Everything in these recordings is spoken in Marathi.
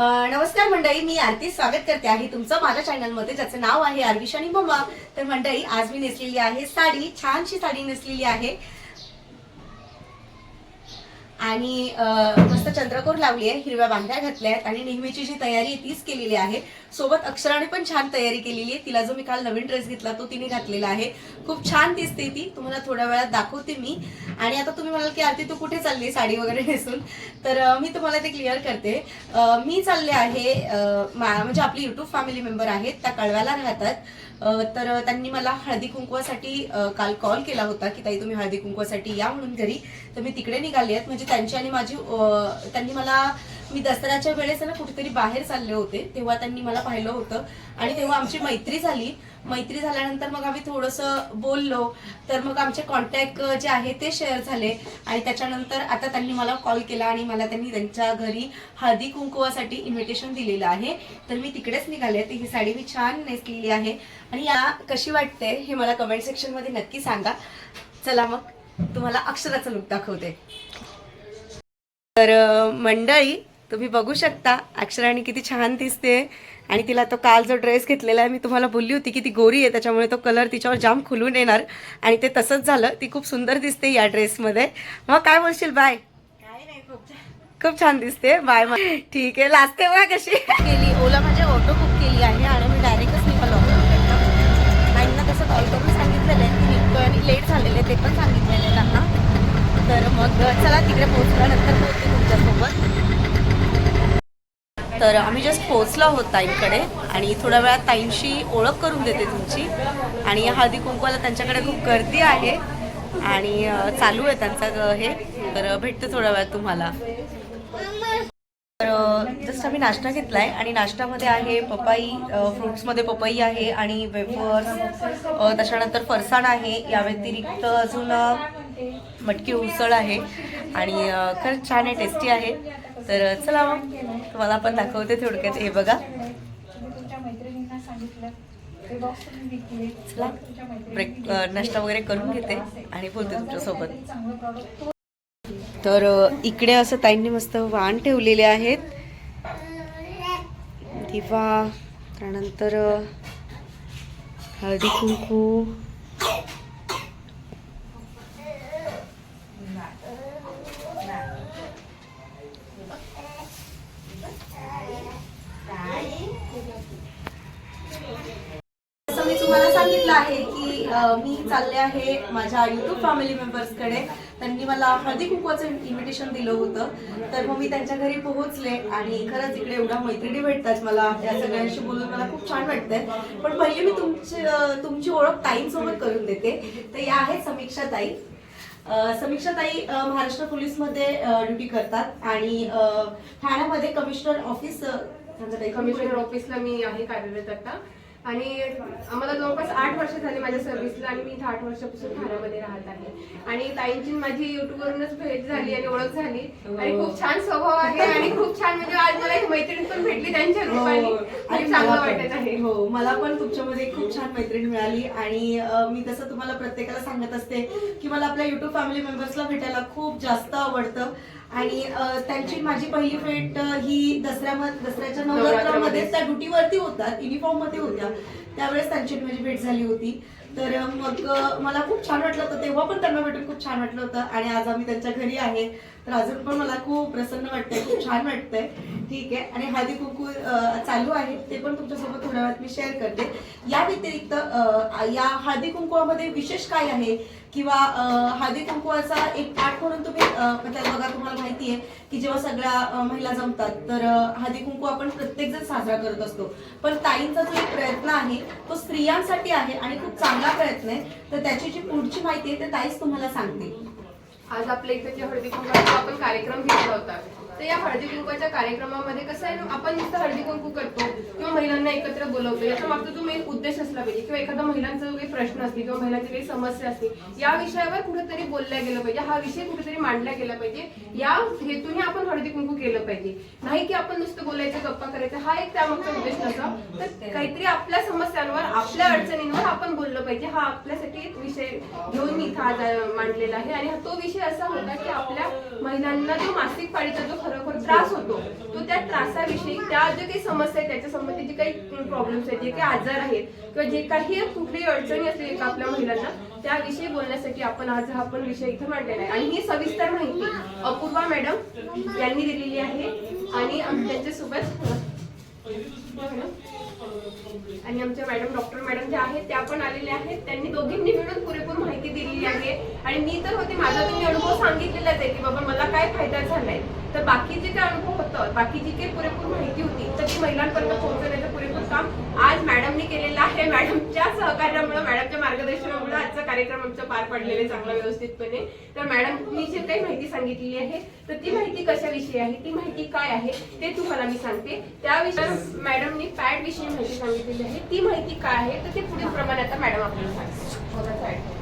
नमस्कार मंडळी मी आरती स्वागत करते आहे तुमचं माझ्या चॅनलमध्ये ज्याचं नाव आहे आरविशानी आणि मम्मा. तर मंडळी आज मी नेसलेली आहे साडी छानशी साडी नेसलेली आहे. आणि मस्त चंद्रकोर लावली आहे हिरव्या बांगड्या घातल्या आहेत आणि नेहमीची जी तयारी आहे तीच केलेली आहे. सोबत अक्षराने पण छान तयारी केलेली आहे. तिला जो मी काल नवीन ड्रेस घेतला तो तिने घातलेला आहे. खूप छान दिसते ती. तुम्हाला थोड्या वेळात दाखवते मी. आणि आता तुम्ही म्हणाल की आरती तू कुठे चालली साडी वगैरे नेसून? तर मी तुम्हाला ते क्लिअर करते. मी चालले आहे म्हणजे आपली युट्यूब फॅमिली मेंबर आहेत त्या कळव्याला राहतात. तर त्यांनी मला हळदी कुंकवासाठी काल कॉल केला होता की ताई तुम्ही हळदी कुंकवासाठी या म्हणून घरी. तर मी तिकडे निघाली आहेत. म्हणजे त्यांची आणि माझी त्यांनी मला मी दसऱ्याच्या वेळेस ना कुठेतरी बाहेर चालले होते तेव्हा त्यांनी मला पाहिलं होतं. आणि तेव्हा आमची मैत्री झाली. मैत्री झाल्यानंतर मग आम्ही थोडंसं बोललो. तर मग आमचे कॉन्टॅक्ट जे आहे ते शेअर झाले. आणि त्याच्यानंतर आता त्यांनी मला कॉल केला आणि मला त्यांनी त्यांच्या घरी हळदी कुंकुवासाठी इन्व्हिटेशन दिलेलं आहे. तर मी तिकडेच निघाले. तर ही साडी मी छान नेसलेली आहे. आणि या कशी वाटते हे मला कमेंट सेक्शनमध्ये नक्की सांगा. चला मग तुम्हाला अक्षराचं लुक दाखवते. तर मंडळी तुम्ही बघू शकता. अक्षराने किती छान दिसते. आणि तिला तो काल जो ड्रेस घेतलेला आहे मी तुम्हाला बोलली होती की ती गोरी आहे त्याच्यामुळे तो कलर तिच्यावर जाम खुलून येणार. आणि ते तसंच झालं. ती खूप सुंदर दिसते या ड्रेसमध्ये मग काय बोलशील? बाय खूप छान. दिसते. बाय मग ठीक आहे. लाजते बघा कशी. केली. ओला म्हणजे ऑटो बुक केली आहे आणि मी डायरेक्टच निघालो आईंना तसं कॉल करून सांगितलेलं आहे. की निघतो आणि लेट झालेले ते पण सांगितलेलं आहे त्यांना तर मग चला तिकडे पोहोचल्यानंतर बोलते तुमच्यासोबत. तर आम्ही जस्ट पोहोचलो आहोत ताईंकडे आणि थोड्या वेळात ताईंशी ओळख करून देते तुमची. आणि हळदी कुंकवाला त्यांच्याकडे खूप गर्दी आहे आणि चालू आहे त्यांचा हे. तर भेटते थोड्या वेळात तुम्हाला. तर जस्ट आम्ही नाश्ता घेतला आहे आणि नाश्त्यामध्ये आहे पपाई फ्रुट्समध्ये पपई आहे आणि वेफर्स त्याच्यानंतर फरसाण आहे. या व्यतिरिक्त अजून मटकी उसळ आहे आणि खरंच छान आहे टेस्टी आहे. तर चला मग तुम्हाला पण दाखवते थोडक्यात हे बघा. चला ब्रेक नाश्ता वगैरे करून घेते आणि बोलते तुमच्यासोबत. तर इकडे असं ताईंनी मस्त वाण ठेवलेले आहेत. दिवा त्यानंतर हळदी कुंकू जसं मी तुम्हाला सांगितलं आहे की मी चालले आहे माझ्या युट्यूब फॅमिली मेंबर्सकडे त्यांनी मला हळदी कुंकवाचं इन्व्हिटेशन दिलं होतं. तर मग मी त्यांच्या घरी पोहोचले आणि खरंच इकडे एवढ्या मैत्रिणी भेटतात मला या सगळ्यांशी बोलून मला खूप छान वाटतंय. पण पहिले मी तुमची तुमची ओळख ताईंसोबत करून देते. तर या आहेत समीक्षा ताई. समीक्षा ताई महाराष्ट्र पोलीसमध्ये ड्युटी करतात आणि ठाण्यामध्ये कमिशनर ऑफिस कमिशनर ऑफिसला मी आहे कार्यरत आता. आणि आम्हाला जवळपास आठ वर्ष झाली माझ्या सर्व्हिसला आणि मी इथे आठ वर्षापासून ठाण्यामध्ये राहत आहे. आणि ताईंची माझी युट्यूबवरूनच भेट झाली आणि ओळख झाली. आणि खूप छान स्वभाव आहे आणि खूप छान म्हणजे आज मला एक मैत्रीण पण भेटली त्यांच्या रूपाने. हो. आणि चांगलं वाटत आहे. हो मला पण तुमच्यामध्ये खूप छान मैत्रीण मिळाली. आणि मी तसं तुम्हाला प्रत्येकाला सांगत असते की मला आपल्या युट्यूब फॅमिली मेंबर्सला भेटायला खूप जास्त आवडतं. आणि त्यांची माझी पहिली भेट ही दसऱ्या दसऱ्याच्या नवरात्रामध्ये. त्या ड्युटीवरती होत्या युनिफॉर्ममध्ये होत्या. त्यावेळेस त्यांची माझी भेट झाली होती. तर मग मला खूप छान वाटलं होतं. तेव्हा पण त्यांना भेटून खूप छान वाटलं होतं. आणि आज आम्ही त्यांच्या घरी आहे. तर अजून पण मला खूप प्रसन्न वाटतंय खूप छान वाटतंय. ठीक आहे. आणि हळदी कुंकू चालू आहे. ते पण तुमच्यासोबत थोड्या वेळात मी शेअर करते. या व्यतिरिक्त या हळदी कुंकुवामध्ये विशेष काय आहे? किंवा हळदी कुंकुवाचा एक पाठ म्हणून तुम्ही अ, म्हणजे बघा तुम्हाला माहिती आहे की जेव्हा सगळ्या महिला जमतात तर हळदी कुंकू आपण प्रत्येक जण साजरा करत असतो. पण ताईंचा जो एक प्रयत्न आहे तो स्त्रियांसाठी आहे आणि खूप चांगला प्रयत्न आहे. तर त्याची जी पुढची माहिती आहे ते ताईच तुम्हाला सांगते आज आपल्या इथे हळदी कुंकवाचा आपण कार्यक्रम घेतला होता तर या हळदी कुंकवाच्या कार्यक्रमामध्ये कसं आहे ना, आपण नुसतं हळदी कुंकू करतो किंवा महिलांना एकत्र बोलवतो. याचा मागचा जो मेन उद्देश असला पाहिजे किंवा एखादा महिलांचा जो काही प्रश्न असतील किंवा महिलांची काही समस्या असतील या विषयावर कुठेतरी बोलल्या गेलं पाहिजे. हा विषय कुठेतरी मांडला गेला पाहिजे. या हेतूने आपण हळदी कुंकू केलं पाहिजे. नाही की आपण नुसतं बोलायचं गप्पा करायचं हा एक त्यामागचा उद्देश नसा तर काहीतरी आपल्या समस्यांवर आपल्या अडचणींवर आपण बोललं पाहिजे. हा आपल्यासाठी एक विषय घेऊन मी इथं आज मांडलेला आहे. आणि तो विषय असा होता की आपल्या महिलांना जो मासिक पाळीचा जो खरोखर त्रास होतो तो त्या त्रासाविषयी त्या जे काही समस्या आहेत त्याच्या संबंधित जे काही प्रॉब्लेम्स आहेत जे काही आजार आहेत किंवा जे काही कुठली अडचणी असतील एका आपल्या महिलांना त्याविषयी बोलण्यासाठी आपण आज हा पण विषय इथं मांडलेला आहे. आणि ही सविस्तर माहिती अपूर्वा मॅडम यांनी दिलेली आहे. आणि त्यांच्यासोबत आणि आमच्या मॅडम डॉक्टर मॅडम ज्या आहेत त्या पण आलेल्या आहेत. त्यांनी दोघींनी मिळून पुरेपूर माहिती दिलेली आहे. आणि मी तर होते माझा तुम्ही अनुभव सांगितलेलाच आहे की बाबा मला काय फायदा झालाय? तर बाकी जे काय अनुभव होतं बाकी जी काही पुरेपूर माहिती होती तर ती महिलांपर्यंत पोहोचवण्याचं पुरेपूर काम आज मॅडमनी केलेलं आहे. मॅडमच्या सहकार्यामुळे मॅडमच्या मार्गदर्शनामुळे आजचा कार्यक्रम आमचा पार पडलेला आहे चांगला व्यवस्थितपणे. तर मॅडमनी जे काही माहिती सांगितलेली आहे तर ती माहिती कशाविषयी आहे ती माहिती काय आहे ते तुम्हाला मी सांगते. त्याविषयी मॅडमनी पॅड विषयी माहिती सांगितलेली आहे. ती माहिती काय आहे तर ते पुढील प्रमाणे आता मॅडम आपल्याला सांगते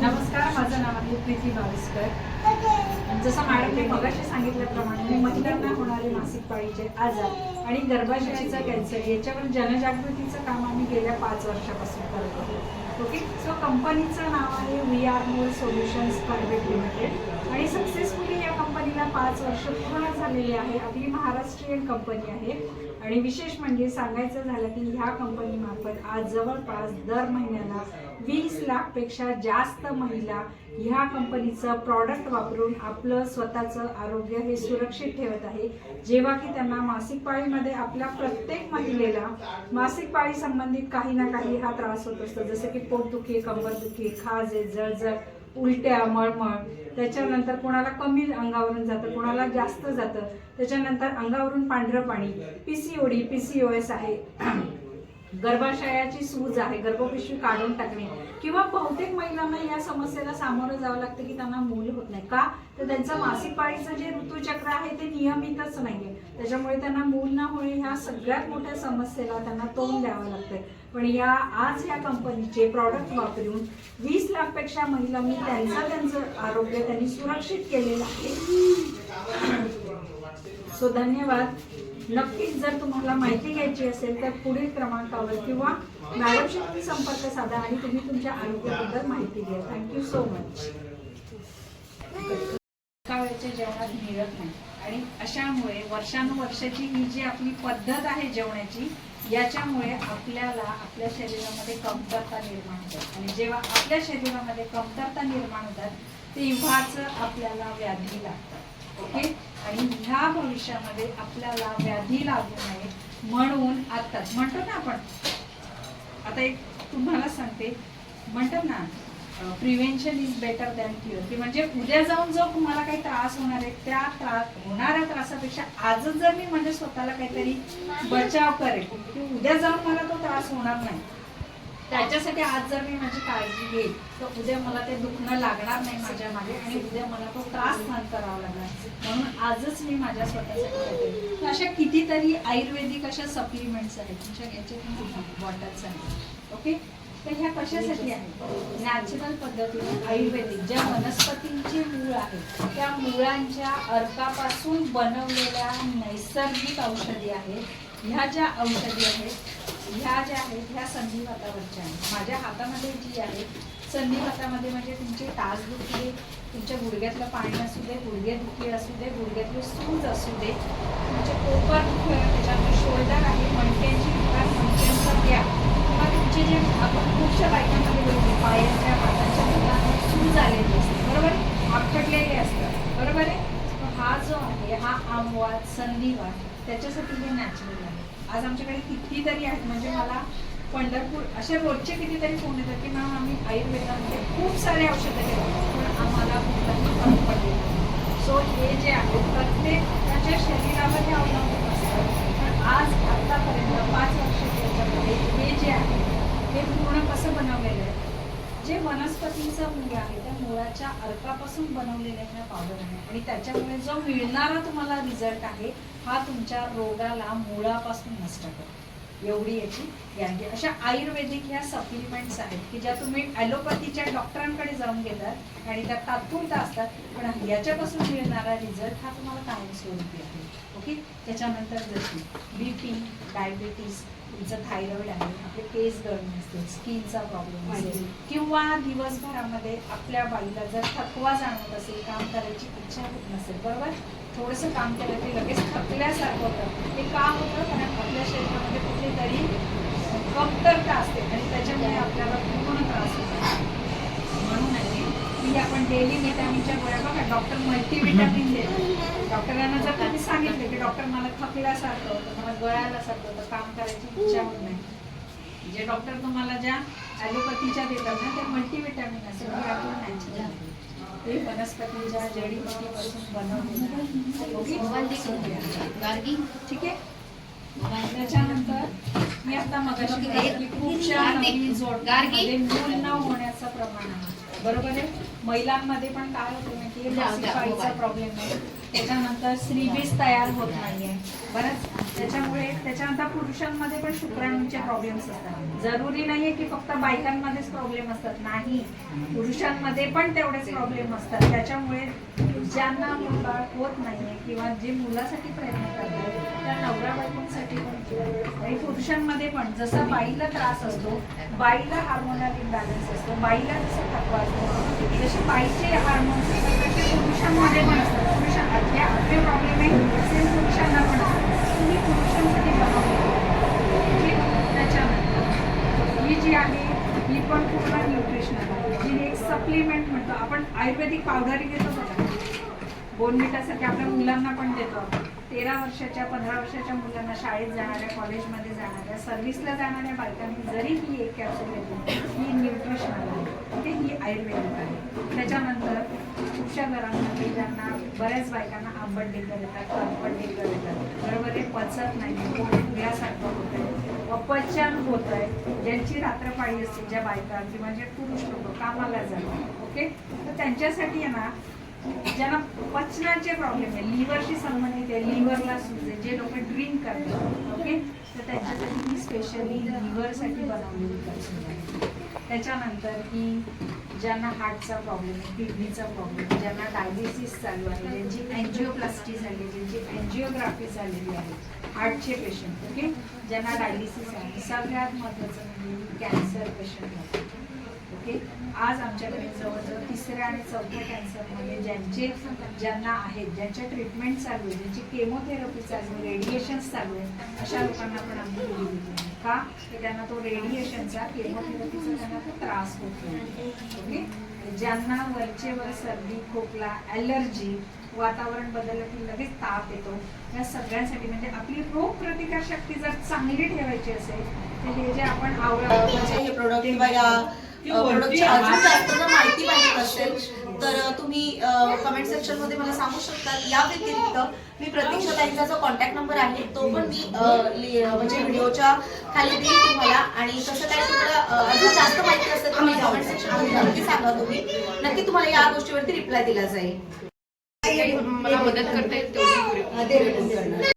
नमस्कार माझं नाव आहे प्रीती भाविस्कर जसं मॅडमने मगाशी सांगितल्याप्रमाणे महिलांना होणारे मासिक पाळीचे आजार आणि गर्भाशयाचं कॅन्सर याच्यावर जनजागृतीचं काम आम्ही गेल्या पाच वर्षापासून करत आहोत. ओके? सो कंपनीचं नाव आहे we are more solutions private limited आणि सक्सेसफुली या कंपनीला पाच वर्ष पूर्ण झालेली आहे. आपली महाराष्ट्रीयन कंपनी आहे. आणि विशेष म्हणजे सांगायचं झालं की ह्या कंपनीमार्फत आज जवळपास दर महिन्याला वीस लाखपेक्षा जास्त महिला ह्या कंपनीचं प्रॉडक्ट वापरून आपलं स्वतःचं आरोग्य हे सुरक्षित ठेवत आहे. जेव्हा की त्यांना मासिक पाळीमध्ये आपल्या प्रत्येक महिलेला मासिक पाळी संबंधित काही ना काही हा त्रास होत असतो. जसं की पोटदुखी कंबरदुखी खाज आहे जळजळ उलट्या मळमळ त्याच्यानंतर कोणाला कमी अंगावरून जातं कोणाला जास्त जातं. त्याच्यानंतर अंगावरून पांढरं पाणी. P C O D P C O S आहे. गर्भाशयाची सूज आहे गर्भपिशवी काढून टाकणे किंवा बहुतेक महिलांना या समस्येला सामोरं जावं लागतं की त्यांना मूल होत नाही. का? तर त्यांचं मासिक पाळीचं जे ऋतुचक्र आहे ते नियमितच नाहीये. त्याच्यामुळे त्यांना मूल न होणे ह्या सगळ्यात मोठ्या समस्येला त्यांना तोंड द्यावं लागतंय. पण या आज ह्या कंपनीचे प्रॉडक्ट वापरून वीस लाखपेक्षा महिलांनी त्यांचं त्यांचं आरोग्य त्यांनी सुरक्षित केलेलं आहे. सो धन्यवाद. नक्कीच जर तुम्हाला माहिती घ्यायची असेल तर पुढील क्रमांकावर किंवा मॅडमशी तुम्ही संपर्क साधा आणि तुम्ही तुमच्या आरोग्याबद्दल माहिती घ्या. थँक्यू सो मच वेळच्या जेवणात मिळत नाही. आणि अशामुळे वर्षानुवर्षाची ही जी आपली पद्धत आहे जेवणाची याच्यामुळे आपल्याला आपल्या शरीरामध्ये कमतरता निर्माण होतात आणि जेव्हा आपल्या शरीरामध्ये कमतरता निर्माण होतात तेव्हाच आपल्याला व्याधी लागतात. ओके? आणि ह्या भविष्यामध्ये आपल्याला व्याधी लागू नये म्हणून आत्ताच म्हणतो ना आपण. आता एक तुम्हाला सांगते. म्हणतात ना prevention is better than cure की म्हणजे उद्या जाऊन जो तुम्हाला काही त्रास होणार आहे त्या त्रास होणाऱ्या त्रासापेक्षा आजच जर मी म्हणजे स्वतःला काहीतरी बचाव करेल की उद्या जाऊन मला तो त्रास होणार नाही त्याच्यासाठी आज जर मी माझी काळजी घेईल तर उद्या मला ते दुखणं लागणार नाही माझ्या मागे आणि उद्या मला तो त्रास सहन करावा लागणार. म्हणून आजच मी माझ्या स्वतःसाठी अशा कितीतरी आयुर्वेदिक अशा सप्लिमेंट्स आहेत तुमच्या याच्यात बॉटल्स आहेत ओके तर ह्या कशासाठी आहेत? नॅचरल पद्धतीने आयुर्वेदिक. ज्या वनस्पतींची मूळ आहेत त्या मुळांच्या अर्कापासून बनवलेल्या नैसर्गिक औषधी आहेत. ह्या ज्या औषधी आहेत ह्या ज्या आहेत ह्या संधिवातावरच्या आहेत. माझ्या हातामध्ये जी आहे संधिवातामध्ये म्हणजे तुमची तास दुखली तुमच्या गुडघ्यातलं पाणी असू दे गुडघे दुखी असू दे गुडघ्यातले सूज असू दे तुमचे कोपर दुखी त्याच्यामध्ये शोल्डर आहे मणक्यांची विकार मणक्यांचा गॅप किंवा तुमचे जे आपण खूपशा बायकांमध्ये बघतो पायांच्या हाताच्या मुलांना सूज आलेली असते. बरोबर आखटलेले असतात. बरोबर आहे? हा जो आहे हा आमवाद संधिवाद त्याच्यासाठी हे नॅचरल आहे. आज आमच्याकडे कितीतरी आहेत म्हणजे मला पंढरपूर असे रोजचे कितीतरी फोन येतात की मॅम आम्ही आयुर्वेदामध्ये म्हणजे खूप सारे औषधं घेतो पण आम्हाला कुठलाही फरक पडलेला सो हे जे आहे प्रत्येकाच्या शरीरावर हे अवलंबून असतं. पण आज आतापर्यंत पाच वर्षाच्या याच्यामध्ये हे जे आहे हे पूर्ण कसं बनवलेलं आहे? जे वनस्पतीचं मूळ आहे त्या मुळाच्या अर्कापासून बनवलेल्या ह्या पावडर आहे. आणि त्याच्यामुळे जो मिळणारा तुम्हाला रिझल्ट आहे हा तुमच्या रोगाला मुळापासून नष्ट करतो. एवढी याची गॅरंटी अशा आयुर्वेदिक ह्या सप्लिमेंट्स आहेत की ज्या तुम्ही ॲलोपॅथीच्या डॉक्टरांकडे जाऊन घेतात आणि त्या तात्पुरता असतात पण याच्यापासून मिळणारा रिझल्ट हा तुम्हाला कायमस्वरूपी आहे. ओके त्याच्यानंतर जशी बी पी डायबिटीस तुमचं थायरॉइड आहे आपले केस गळणे असतील स्किनचा प्रॉब्लेम असेल किंवा दिवसभरामध्ये आपल्या बाईला जर थकवा जाणवत असेल काम करायची इच्छा होत नसेल बरोबर? थोडंसं काम केलं की लगेच थकल्यासारखं होतं. ते का होतं? कारण आपल्या शरीरामध्ये कुठलीतरी कमतरता असते आणि त्याच्यामुळे आपल्याला पूर्ण त्रास होतो. म्हणून आहे की आपण डेली विटॅमिनच्या गोळ्या बघा डॉक्टर मल्टीविटॅमिन देतात. डॉक्टरांना जर तुम्ही सांगितलं की डॉक्टर मला थकल्यासारखं होतं मला गळायलासारखं होतं काम करायची इच्छा होत नाही. जे डॉक्टर तुम्हाला ज्या ॲलोपॅथीच्या देतात ना ते मल्टीविटॅमिन असेल ते वनस्पतीच्या जडीबुटीपासून बनवलेलं ठीक आहे. त्याच्यानंतर मी आता जोडप्यांमध्ये मूल न होण्याचं प्रमाण आहे. बरोबर आहे? महिलांमध्ये पण काय होतं ना की प्रॉब्लेम आहे. त्याच्यानंतर स्त्रीबीज तयार होत नाहीये. बरंच? त्याच्यामुळे त्याच्यानंतर पुरुषांमध्ये पण शुक्राणूंचे प्रॉब्लेम्स असतात. जरुरी नाहीये की फक्त बायकांमध्येच प्रॉब्लेम असतात. नाही. पुरुषांमध्ये पण तेवढेच प्रॉब्लेम असतात. त्याच्यामुळे ज्यांना मुलगा होत नाहीये किंवा जे मुलासाठी प्रयत्न करतात त्या नवरा बायकोंसाठी पण आणि पुरुषांमध्ये पण जसं बाईला त्रास असतो बाईला हार्मोनल इम्बॅलन्स असतो बाईला जसं थकवा असतो जसे बाईचे हार्मोन्स असतात पुरुषांमध्ये पण असतात. पुरुषांना आपले प्रॉब्लेम आहे सेम पुरुषांना पण असतात. तुम्ही पुरुषांसाठी बनवले त्याच्यानंतर ही जी आहे ही पण पूर्ण न्यूट्रिशनल आहे. जी एक सप्लिमेंट म्हणतो. आपण आयुर्वेदिक पावडरी घेतो बघा. बोनमिटासारखे आपल्या मुलांना पण देतो आपण. तेरा वर्षाच्या पंधरा वर्षाच्या मुलांना शाळेत जाणाऱ्या कॉलेजमध्ये जाणाऱ्या सर्व्हिसला जाणाऱ्या बायकांनी जरी ही एक कॅप्सूल घेतली ही न्यूट्रिशनल आहे. ते ही आयुर्वेदिक आहे. त्याच्यानंतर खूपशा घरांमध्ये ज्यांना बऱ्याच बायकांना आंबट ढेकर येतात आंबट ढेकर येतात बरोबर हे पचत नाही पोट फुग्यासारखं होत आहे. अपचन होत आहे. ज्यांची रात्रपाळी असते ज्या बायका किंवा जे पुरुष लोक कामाला जातात ओके तर त्यांच्यासाठी आहे ना ज्यांना पचनाचे प्रॉब्लेम आहे लिव्हरशी संबंधित आहे लिव्हरला सुचते जे लोक ड्रिंक करतात ओके तर त्यांच्यासाठी ही स्पेशली लिव्हरसाठी बनवलेली कॅप्सूल आहे. त्याच्यानंतर ही ज्यांना हार्टचा प्रॉब्लेम आहे किडनीचा प्रॉब्लेम ज्यांना डायबिटीस चालू आहे ज्यांची अँजिओप्लास्टी झाली आहे, ज्यांची अँजिओग्राफी झालेली आहे हार्टचे पेशंट ओके ज्यांना डायलिसिस आहे. सगळ्यात महत्त्वाचं म्हणजे कॅन्सर पेशंट आज आमच्याकडे जवळजवळ तिसऱ्या आणि चौथ्या कॅन्सरमध्ये ज्यांचे ज्यांना आहेत ज्यांच्या ट्रीटमेंट चालू आहे ज्यांची केमोथेरपी चालू आहे रेडिएशन्स चालू आहे अशा लोकांना पण आम्ही गोळी दिली का? तर त्यांना तो रेडिएशनचा केमोथेरपीचा त्यांना तो त्रास होतो. ओके? ज्यांना वरचे वर सर्दी खोकला ॲलर्जी वातावरण बदललं की लगेच ताप येतो. या सगळ्यांसाठी म्हणजे आपली रोग प्रतिकार शक्ती जर चांगली ठेवायची असेल तर हे जे आपण आवळा हे प्रोडक्ट बघा. प्रोडक्टची अजून जास्त जर माहिती पाहिजे असेल तर तुम्ही कमेंट सेक्शनमध्ये मला सांगू शकता या व्यतिरिक्त मी प्रतीक्षा ताईंचा जो कॉन्टॅक्ट नंबर आहे तो पण मी म्हणजे व्हिडिओच्या खाली देईल तुम्हाला. आणि तसं काय तुम्हाला अजून जास्त माहिती असेल तर मला कमेंट सेक्शनमध्ये नक्की सांगा तुम्ही. नक्की तुम्हाला या गोष्टीवरती रिप्लाय दिला जाईल. मला मदत करता येईल तेवढी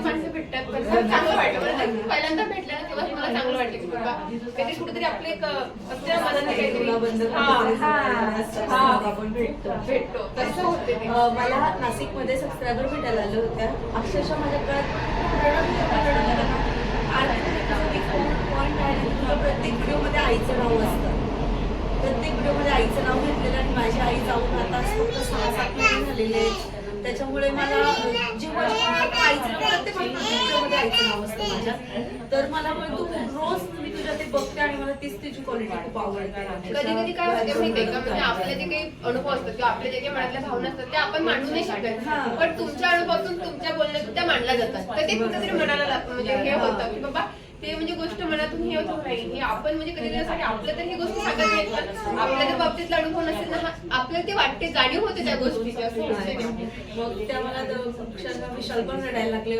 माणसं भेटतात. चांगलं तर पहिल्यांदा भेटलं ना तेव्हा मला चांगलं वाटलं की बाबा काहीतरी कुठेतरी आपलं एक असते ना मनात काहीतरी हा, हा, हा, भेटतो. तसं होते ते. अ, मला नाशिकमध्ये सबस्क्रायबर भेटायला आल्या होत्या. अक्षरशः माझ्या कळत पॉईंट आहे तुझं प्रत्येक व्हिडिओमध्ये आईचं नाव असतं. प्रत्येक व्हिडिओमध्ये आईचं नाव घेतलेलं आणि माझी आई जाऊन आता फक्त सहा सात महिने झालेले आहेत. त्याच्यामुळे मला अं, जेव्हा जेव्हा आईचं नाव आईचं नाव असतं माझ्या. तर मला तू रोज मी तुझ्या ते बघते आणि मला तीच तुझी क्वालिटी खूप आवडते. कधी कधी काय होते माहितीये का? म्हणजे आपले जे काही अनुभव असतात किंवा आपल्या जे काही मनातल्या भावना असतात त्या आपण मांडू नाही शकत. पण तुमच्या अनुभवातून तुमच्या बोलण्यातून त्या मांडल्या जातात. तर ते कुठेतरी मनाला लागतं म्हणजे हे होतं की बाबा ते म्हणजे गोष्ट मनातून हे होत नाही हे आपण म्हणजे कधी आपल्या तर ही गोष्ट सांगत नाही आपल्या त्या बाबतीतला अनुभव नसेल ना आपल्याला ते वाटते जाणीव होते त्या गोष्टीची. मग त्या मला विशाल पण रडायला लागले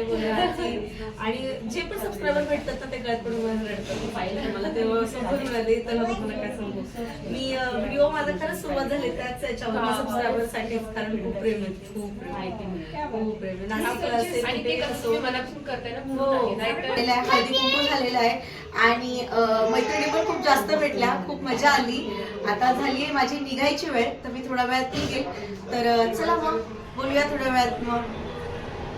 आणि जे पण सबस्क्रायबर भेटतात ना ते कळत पण मला रडतात पाहिलं मला तेव्हा समजून मिळाले सांगू मी व्हिडिओ माझा खरंच सुरुवात झाली त्याच याच्यावर सबस्क्रायबरसाठी कारण खूप प्रेम आहे खूप. खूप प्रेम आहे. नाशिकला असेल, आणि ते कुठेही कसं असो. तुम्ही मनापासून करताय ना हो हळदी कुंकू झालेलं आहे. आणि मैत्रिणी पण खूप जास्त भेटल्या. खूप मजा आली. आता झाली आहे माझी निघायची वेळ तर मी थोड्या वेळात निघेल. तर चला मग. बोलूया थोड्या वेळात मग.